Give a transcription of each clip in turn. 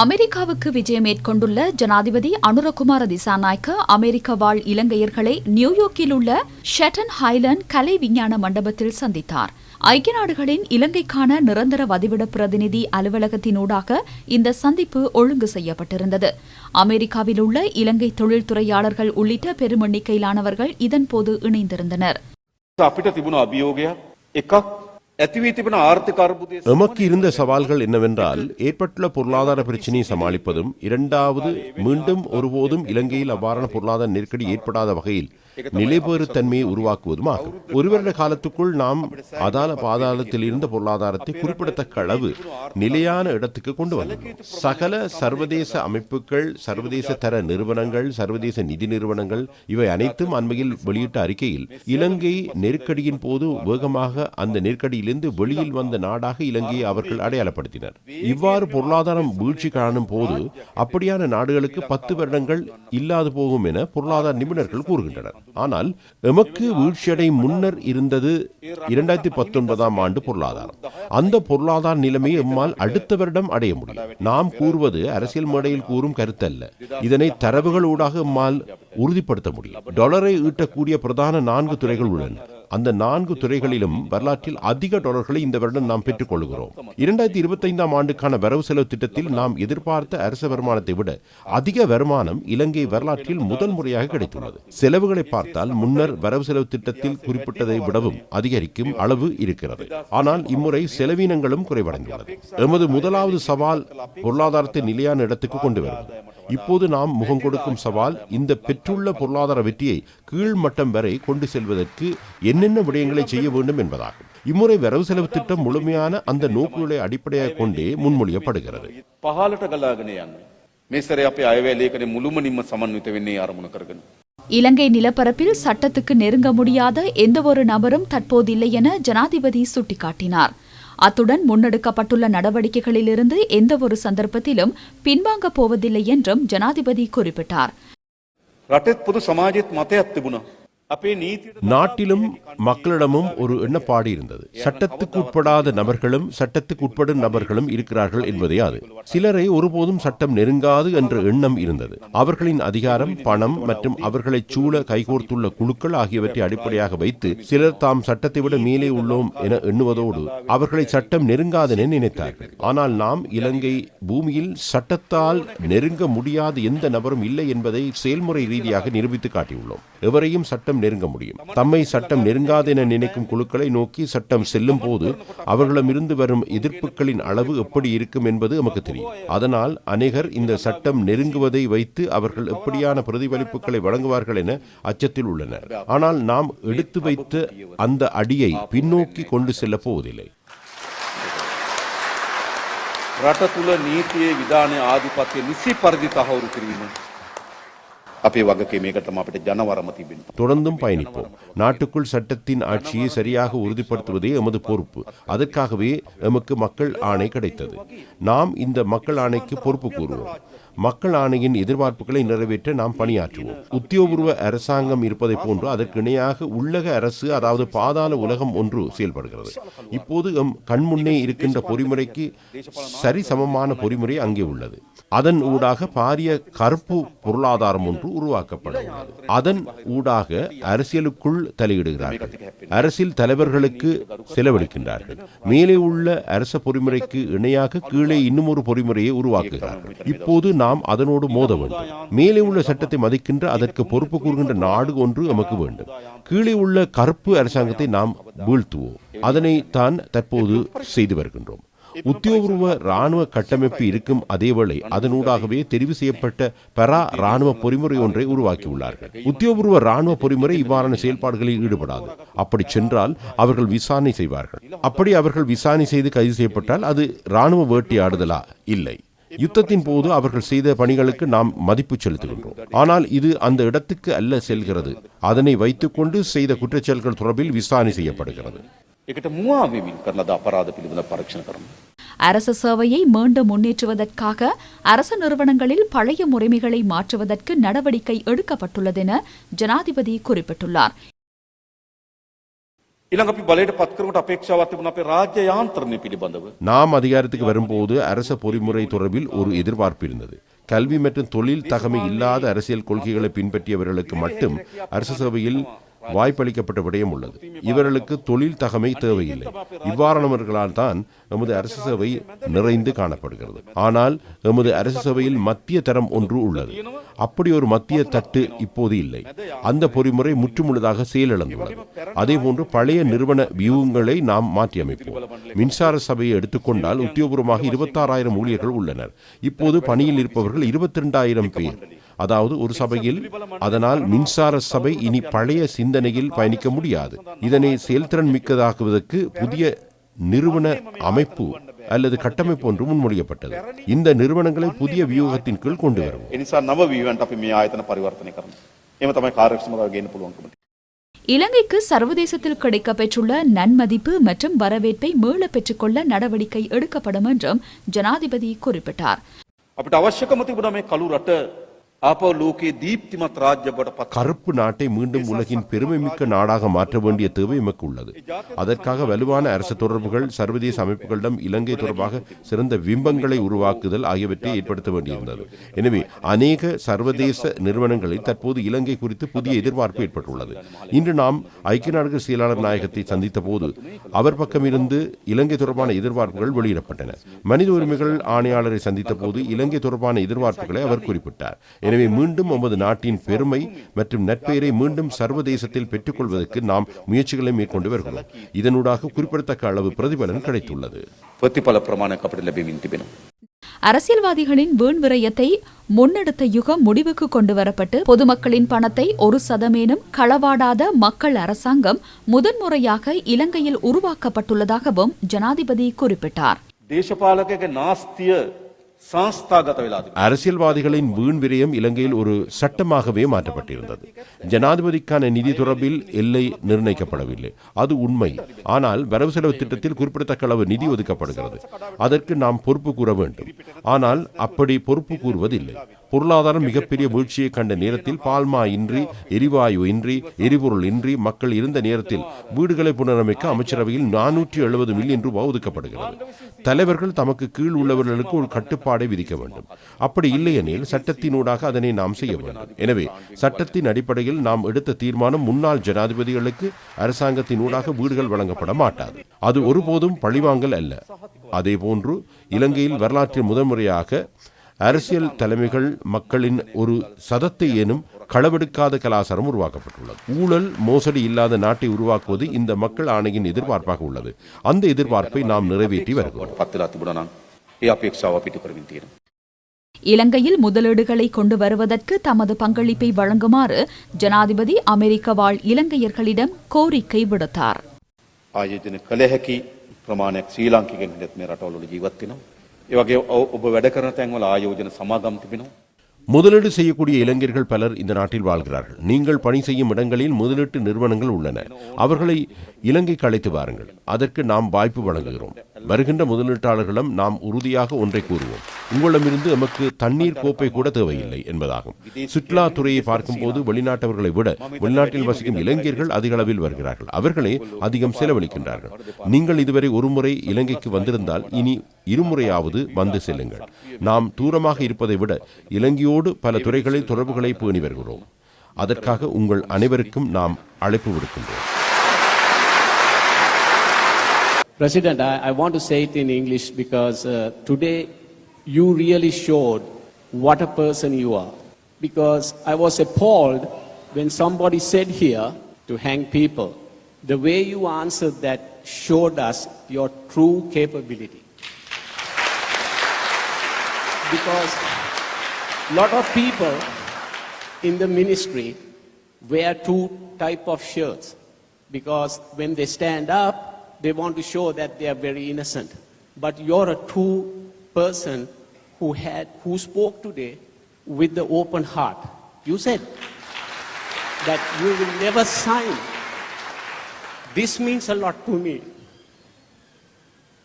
அமெரிக்காவுக்கு விஜயம் மேற்கொண்டுள்ள ஜனாதிபதி அனுரகுமார திசாநாயக்க அமெரிக்க வாழ் இலங்கையர்களை நியூயார்க்கில் உள்ள ஷெட்டன் ஹைலண்ட் கலை விஞ்ஞான மண்டபத்தில் சந்தித்தார். ஐக்கிய நாடுகளின் இலங்கைக்கான நிரந்தர வதிவிட பிரதிநிதி அலுவலகத்தினூடாக இந்த சந்திப்பு ஒழுங்கு செய்யப்பட்டிருந்தது. அமெரிக்காவில் உள்ள இலங்கை தொழில்துறையாளர்கள் உள்ளிட்ட பெரும் எண்ணிக்கையிலானவர்கள் இதன்போது இணைந்திருந்தனர். நமக்கு இருந்த சவால்கள் என்னவென்றால் ஏற்பட்டுள்ள பொருளாதார பிரச்சினையை சமாளிப்பதும் இரண்டாவது மீண்டும் ஒருபோதும் இலங்கையில் அவ்வாறான பொருளாதார நெருக்கடி ஏற்படாத வகையில் நிலைபெறு தன்மையை உருவாக்குவதும்? ஆகும் ஒரு வருட காலத்துக்குள் நாம் அதால பாதாளத்தில் இருந்த பொருளாதாரத்தை குறிப்பிடத்தக்க அளவு நிலையான இடத்துக்கு கொண்டு வந்தோம். சகல சர்வதேச அமைப்புகள் சர்வதேச தர நிறுவனங்கள் சர்வதேச நிதி நிறுவனங்கள் இவை அனைத்தும் அண்மையில் வெளியிட்ட அறிக்கையில் இலங்கை நெருக்கடியின் போது வேகமாக அந்த நெருக்கடியிலிருந்து வெளியில் வந்த நாடாக இலங்கையை அவர்கள் அடையாளப்படுத்தினர். இவ்வாறு பொருளாதாரம் வீழ்ச்சி காணும் போது அப்படியான நாடுகளுக்கு பத்து வருடங்கள் இல்லாது போகும் என பொருளாதார நிபுணர்கள் கூறுகின்றனர் ஆனால் எமக்கு வீழ்ச்சியடை முன்னர் இருந்தது இரண்டாயிரத்தி பத்தொன்பதாம் ஆண்டு பொருளாதாரம். அந்த பொருளாதார நிலைமையை எம்மால் அடுத்த வருடம் அடைய முடியும். நாம் கூறுவது அரசியல் மேடையில் கூறும் கருத்தல்ல. இதனை தரவுகள் ஊடாக எம்மால் உறுதிப்படுத்த முடியும். டாலரை ஈட்டக்கூடிய பிரதான நான்கு துறைகள் உள்ளன. அந்த நான்கு துறைகளிலும் வரலாற்றில் அதிக டாலர்களை இந்த வருடம் நாம் பெற்றுக் கொள்கிறோம் இரண்டாயிரத்தி இருபத்தைந்தாம் ஆண்டுக்கான வரவு செலவு திட்டத்தில் நாம் எதிர்பார்த்த அரச வருமானத்தை விட அதிக வருமானம் இலங்கை வரலாற்றில் முதல் முறையாக கிடைத்துள்ளது. செலவுகளை பார்த்தால் முன்னர் வரவு செலவு திட்டத்தில் குறிப்பிட்டதை விடவும் அதிகரிக்கும் அளவு இருக்கிறது. ஆனால் இம்முறை செலவினங்களும் குறைவடைந்துள்ளது. எமது முதலாவது சவால் பொருளாதாரத்தை நிலையான இடத்துக்கு கொண்டு வருவது. இப்போது நாம் முகம் கொடுக்கும் சவால் இந்த பெற்றுள்ள பொருளாதார வெற்றியை கீழ்மட்டம் வரை கொண்டு செல்வதற்கு என்னென்ன விடயங்களை செய்ய வேண்டும் என்பதாகும். இம்முறை வரவு செலவு திட்டம் முழுமையான அந்த நோக்குகளை அடிப்படையாக கொண்டே முன்மொழியப்படுகிறது. இலங்கை நிலப்பரப்பில் சட்டத்துக்கு நெருங்க முடியாத எந்த ஒரு நபரும் தற்போதில்லை என ஜனாதிபதி சுட்டிக்காட்டினார். அத்துடன் முன்னெடுக்கப்பட்டுள்ள நடவடிக்கைகளிலிருந்து எந்தவொரு சந்தர்ப்பத்திலும் பின்வாங்கப் போவதில்லை என்றும் ஜனாதிபதி குறிப்பிட்டார். நாட்டிலும் மக்களிடமும் ஒரு எண்ணப்பாடு இருந்தது. சட்டத்துக்கு உட்படாத நபர்களும் சட்டத்துக்கு உட்படும் நபர்களும் இருக்கிறார்கள் என்பதே அது. சிலரை ஒருபோதும் சட்டம் நெருங்காது என்ற எண்ணம் இருந்தது. அவர்களின் அதிகாரம் பணம் மற்றும் அவர்களை சூழ கைகோர்த்துள்ள குழுக்கள் ஆகியவற்றை அடிப்படையாக வைத்து சிலர் தாம் சட்டத்தை விட மேலே உள்ளோம் என எண்ணுவதோடு அவர்களை சட்டம் நெருங்காதென நினைத்தார்கள். ஆனால் நாம் இலங்கை பூமியில் சட்டத்தால் நெருங்க முடியாத எந்த நபரும் இல்லை என்பதை செயல்முறை ரீதியாக நிரூபித்து காட்டியுள்ளோம். எவரையும் சட்டம் நெருங்க முடியும் தம்மை சட்டம் நெருங்காது என நினைக்கும் குழுக்களை நோக்கி சட்டம் செல்லும் போது அவர்களிடமிருந்து வரும் எதிர்ப்புகளின் அளவு எப்படி இருக்கும் என்பது நமக்கு தெரியும் அதனால் அநேகர் இந்த சட்டம் நெருங்குவதை வைத்து அவர்கள் எப்படியான பிரதிபலிப்புகளை வழங்குவார்கள் என அச்சத்தில் உள்ளனர் ஆனால் நாம் எடுத்து வைத்த அந்த அடியை பின்னோக்கி கொண்டு செல்லப் போவதில்லை රට තුළ නීතියේ විධානය ආධිපත්‍ය නිසි පරිදි තහවුරු කිරීම. அப்பே வகைக்கீமைகட்டம் அப்படி ஜனவரம் தொடர்ந்தும் பயணிப்போம். நாட்டுக்குள் சட்டத்தின் ஆட்சியை சரியாக உறுதிப்படுத்துவதே எமது பொறுப்பு. அதற்காகவே எமக்கு மக்கள் ஆணை கிடைத்தது. நாம் இந்த மக்கள் ஆணைக்கு பொறுப்பு கூறுவோம். மக்கள் ஆணையின் எதிர்பார்ப்புகளை நிறைவேற்ற நாம் பணியாற்றுவோம். உத்தியோகபூர்வ அரசாங்கம் இருப்பதை போன்று அதற்கு இணையாக உள்ளக அரசு அதாவது பாதாள உலகம் ஒன்று செயல்படுகிறது. இப்போது எம் கண்முன்னே இருக்கின்ற பொறிமுறைக்கு சரிசமமான பொறிமுறை அங்கே உள்ளது. அதன் ஊடாக பாரிய கருப்பு பொருளாதாரம் ஒன்று உருவாக்கப்பட உள்ளது அதன் ஊடாக அரசியலுக்குள் தலையிடுகிறார்கள். அரசியல் தலைவர்களுக்கு செலவழிக்கின்றார்கள். மேலே உள்ள அரச பொறிமுறைக்கு இணையாக கீழே இன்னும் ஒரு பொறிமுறையை உருவாக்குகிறார்கள். இப்போது நாம் அதனோடு மோத வேண்டும். மேலே உள்ள சட்டத்தை மதிக்கின்ற அதற்கு பொறுப்பு கூறுகின்ற நாடு ஒன்று நமக்கு வேண்டும். கீழே உள்ள கருப்பு அரசாங்கத்தை நாம் வீழ்த்துவோம். அதனை தான் தற்போது செய்து வருகின்றோம். உத்தியோகபூர்வ ராணுவ கட்டமைப்பு இருக்கும் அதேவேளை அதனூடாகவே தெரிவு செய்யப்பட்ட பரா ராணுவ பொறிமுறை ஒன்றை உருவாக்கியுள்ளார்கள் உத்தியோகபூர்வ ராணுவ பொறிமுறை இவ்வாறான செயல்பாடுகளில் ஈடுபடாது அப்படி சென்றால் அவர்கள் விசாரணை செய்வார்கள் அப்படி அவர்கள் விசாரணை செய்து கைது செய்யப்பட்டால் அது ராணுவ வேட்டையாடுதலா இல்லை யுத்தத்தின் போது அவர்கள் செய்த பணிகளுக்கு நாம் மதிப்பு செலுத்துகின்றோம் ஆனால் இது அந்த இடத்துக்கு அல்ல செல்கிறது அதனை வைத்துக்கொண்டு செய்த குற்றச்செயல்கள் தொடர்பில் விசாரணை செய்யப்படுகிறது එකට මුවාවෙමින් කරන ලද අපරාධ පිළිබඳ පරීක්ෂණ කරන්න. அரச சேவையை மீண்டும் முன்னேற்றுவதற்காக அரச நிறுவனங்களில் பழைய முறைமைகளை மாற்றுவதற்கு நடவடிக்கை எடுக்கப்பட்டுள்ளது என ஜனாதிபதி குறிப்பிட்டுள்ளார். நாம் அதிகாரத்துக்கு வரும்போது அரச பொறிமுறை தொடர்பில் ஒரு எதிர்பார்ப்பு இருந்தது. கல்வி மற்றும் தொழில் தகமை இல்லாத அரசியல் கொள்கைகளை பின்பற்றியவர்களுக்கு மட்டும் அரசு சேவையில் வாய்ப்பளிக்கப்பட்ட விடயம் உள்ளது. இவர்களுக்கு தொழில் தகமை தேவையில்லை. இவ்வாறானவர்களால் தான் எமது அரசு சபை நிறைந்து காணப்படுகிறது. ஆனால் எமது அரசு சபையில் மத்திய தரம் ஒன்று உள்ளது. அப்படி ஒரு மத்திய தட்டு இப்போது இல்லை. அந்த பொறிமுறை முற்றுமுழுதாக செயலிழந்துள்ளது. அதேபோன்று பழைய நிறுவன வியூகங்களை நாம் மாற்றியமைப்போம். மின்சார சபையை எடுத்துக்கொண்டால் உத்தியோகபூர்வமாக இருபத்தாறாயிரம் ஊழியர்கள் உள்ளனர். இப்போது பணியில் இருப்பவர்கள் இருபத்தி ரெண்டாயிரம் பேர். அதாவது ஒரு சபையில் அதனால் மின்சார சபை இனி பழைய சிந்தனையில் பயணிக்க முடியாது இதனை செயல்திறன் மிக்கதாக்குவதற்கு புதிய நிறுவன அமைப்பு அல்லது கட்டமைப்பு ஒன்று முன்மொழியப்பட்டது இந்த நிறுவனங்களை புதிய வியூகத்தின் கீழ் கொண்டு வருவோம் ඒ නිසා නව වීවන්ට අපි මේ ආයතන පරිවර්තනය කරනවා. එහෙම තමයි කාර්යක්ෂමතාව ගේන්න පුළුවන්කම. இலங்கைக்கு சர்வதேசத்தில் கிடைக்கப்பெற்றுள்ள நன்மதிப்பு மற்றும் வரவேற்பை மீள பெற்றுக்கொள்ள நடவடிக்கை எடுக்கப்படும் என்றும் ஜனாதிபதி குறிப்பிட்டார் අපිට අවශ්‍යකම තිබුණා මේ කළු රට கருப்பு நாட்டை மீண்டும் உலகின் பெருமைமிக்க நாடாக மாற்ற வேண்டிய தேவை எமக்கு உள்ளது அதற்காக வலுவான அரசு தொடர்புகள் சர்வதேச அமைப்புகளிடம் இலங்கை தொடர்பாக சிறந்த பிம்பங்களை உருவாக்குதல் ஆகியவற்றை ஏற்படுத்த வேண்டியிருந்தது. எனவே அநேக சர்வதேச நிறுவனங்களில் தற்போது இலங்கை குறித்து புதிய எதிர்பார்ப்பு ஏற்பட்டுள்ளது. இன்று நாம் ஐக்கிய நாடுகள் செயலாளர் நாயகத்தை சந்தித்த போது அவர் பக்கமிருந்து இலங்கை தொடர்பான எதிர்பார்ப்புகள் வெளியிடப்பட்டன. மனித உரிமைகள் ஆணையாளரை சந்தித்த போது இலங்கை தொடர்பான எதிர்பார்ப்புகளை அவர் குறிப்பிட்டார். எனவே மீண்டும் நமது நாட்டின் பெருமை மற்றும் நட்பெயரை மீண்டும் சர்வதேசத்தில் பெற்றுக்கொள்வதற்கு நாம் முயற்சிகளை மேற்கொண்டு வருகிறோம். இதனூடாக குறிப்பிடத்தக்க அளவு பிரதிபலன் கிடைத்துள்ளது. அரசியல்வாதிகளின் வீண் முன்னெடுத்த யுகம் முடிவுக்கு கொண்டு வரப்பட்டு பொதுமக்களின் பணத்தை ஒரு சதமேனும் களவாடாத மக்கள் அரசாங்கம் முதன்முறையாக இலங்கையில் உருவாக்கப்பட்டுள்ளதாகவும் ஜனாதிபதி குறிப்பிட்டார். அரசியல்வாதிகளின் வீண் விரயம் இலங்கையில் ஒரு சட்டமாகவே மாற்றப்பட்டிருந்தது. ஜனாதிபதிக்கான நிதி தொடர்பில் எல்லை நிர்ணயிக்கப்படவில்லை. அது உண்மை. ஆனால் வரவு செலவு திட்டத்தில் குறிப்பிடத்தக்க அளவு நிதி ஒதுக்கப்படுகிறது. அதற்கு நாம் பொறுப்பு கூற வேண்டும். ஆனால் அப்படி பொறுப்பு கூறுவதில்லை. பொருளாதாரம் மிகப்பெரிய வீழ்ச்சியை கண்ட நேரத்தில் பால்மா இன்றி எரிவாயு இன்றி எரிபொருள் இன்றி மக்கள் இருந்த நேரத்தில் வீடுகளை புனரமைக்க அமைச்சரவையில் நானூற்றி எழுபது மில்லியன் ரூபாய் ஒதுக்கப்படுகிறது. தலைவர்கள் தமக்கு கீழ் உள்ளவர்களுக்கு ஒரு கட்டுப்பாடை விதிக்க வேண்டும். அப்படி இல்லையெனில் சட்டத்தினூடாக அதனை நாம் செய்ய வேண்டும். எனவே சட்டத்தின் அடிப்படையில் நாம் எடுத்த தீர்மானம் முன்னாள் ஜனாதிபதிகளுக்கு அரசாங்கத்தினூடாக வீடுகள் வழங்கப்பட மாட்டாது. அது ஒருபோதும் பழிவாங்கல் அல்ல. அதேபோன்று இலங்கையில் வரலாற்றில் முதன்முறையாக அரசியல் தலைமைகள் மக்களின் ஒரு சதத்தை ஏனும் களவெடுக்காத கலாச்சாரம் உருவாக்கப்பட்டுள்ளது. ஊழல் மோசடி இல்லாத நாட்டை உருவாக்குவது இந்த மக்கள் ஆணையின் எதிர்பார்ப்பாக உள்ளது. அந்த எதிர்பார்ப்பை நாம் நிறைவேற்றி வருகிறோம். இலங்கையில் முதலீடுகளை கொண்டு வருவதற்கு தமது பங்களிப்பை வழங்குமாறு ஜனாதிபதி அமெரிக்க வாழ் இலங்கையர்களிடம் கோரிக்கை விடுத்தார். ஆயோஜன கலேஹக்கி பிரமாண ஸ்ரீலாங்கிகன் மேராட்டோலோட ஜீவத்தினம் හිටියත් මේ රටවල ජීවත් වෙනවා. ඒ වගේ ඔ- ඔබ වැඩ කරන තැන්වල ආයෝජන සමාගම් තිබෙනවා. முதலீடு செய்யக்கூடிய இளைஞர்கள் பலர் இந்த நாட்டில் வாழ்கிறார்கள் நீங்கள் பணி செய்யும் இடங்களில் முதலீட்டு நிறுவனங்கள் உள்ளன அவர்களை இலங்கைக்கு அழைத்து வாருங்கள் அதற்கு நாம் வாய்ப்பு வழங்குகிறோம் வருகின்ற முதலீட்டாளர்களிடம் நாம் உறுதியாக ஒன்றை கூறுவோம். உங்களிடமிருந்து நமக்கு தண்ணீர் கோப்பை கூட தேவையில்லை என்பதாகும். சுற்றுலா துறையை பார்க்கும்போது வெளிநாட்டவர்களை விட வெளிநாட்டில் வசிக்கும் இளைஞர்கள் அதிக அளவில் வருகிறார்கள். அவர்களே அதிகம் செலவழிக்கின்றார்கள். நீங்கள் இதுவரை ஒருமுறை இலங்கைக்கு வந்திருந்தால் இனி இருமுறையாவது வந்து செல்லுங்கள். நாம் தூரமாக இருப்பதை விட இலங்கையோடு பல துறைகளில் தொடர்புகளை பேணி வருகிறோம். அதற்காக உங்கள் அனைவருக்கும் நாம் அழைப்பு விடுக்கின்றோம். President, I, I want to say it in English because uh, today you really showed what a person you are. Because I was appalled when somebody said here to hang people. The way you answered that showed us your true capability. Because a lot of people in the ministry wear two type of shirts because when they stand up they want to show that they are very innocent. But you're a true person who had who spoke today with the open heart. You said that you will never sign. This means a lot to me.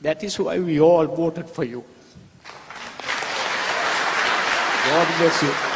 That is why we all voted for you. God bless you